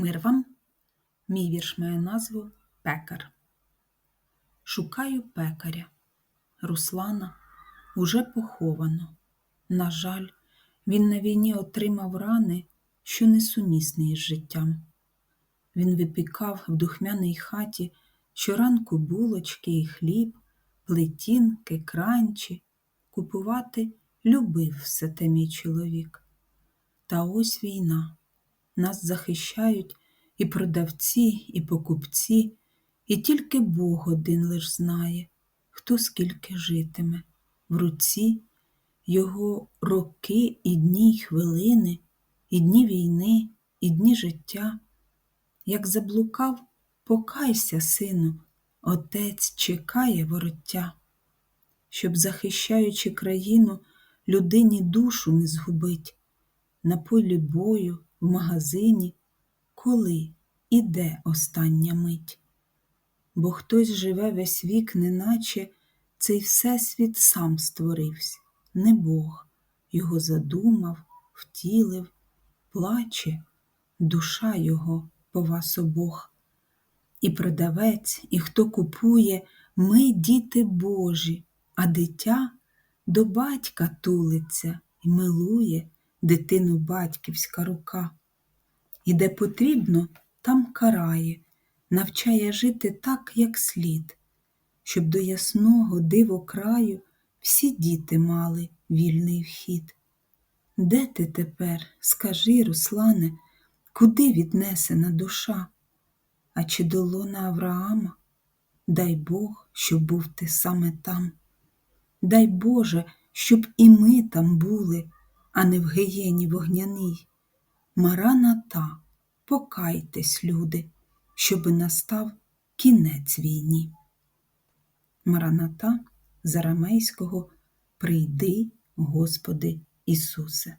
Мир вам, мій вірш має назву Пекар. Шукаю пекаря. Руслана уже поховано. На жаль, він на війні отримав рани, що несумісні із життям. Він випікав в духмяній хаті щоранку булочки і хліб, плетінки, кранчі. Купувати любив все те мій чоловік. Та ось війна. Нас захищають і продавці, і покупці, і тільки Бог один лиш знає, хто скільки житиме. В руці його роки і дні, й хвилини, і дні війни, і дні життя. Як заблукав, покайся, сину, отець чекає вороття, щоб, захищаючи країну, людині душу не згубить, на полі бою, в магазині, коли і де остання мить. Бо хтось живе весь вік, неначе цей всесвіт сам створився, не Бог його задумав, втілив, плаче душа його по вас обох. І продавець, і хто купує, ми діти Божі, а дитя до батька тулиться і милує дитину батьківська рука. І де потрібно, там карає, навчає жити так, як слід, щоб до ясного диво краю всі діти мали вільний вхід. Де ти тепер, скажи, Руслане, куди віднесена душа? А чи до лона Авраама? Дай Бог, щоб був ти саме там. Дай Боже, щоб і ми там були, а не в гиєні вогняній. Марана-та, покайтесь, люди, щоби настав кінець війні. Мараната з арамейського Прийди, Господи Ісусе.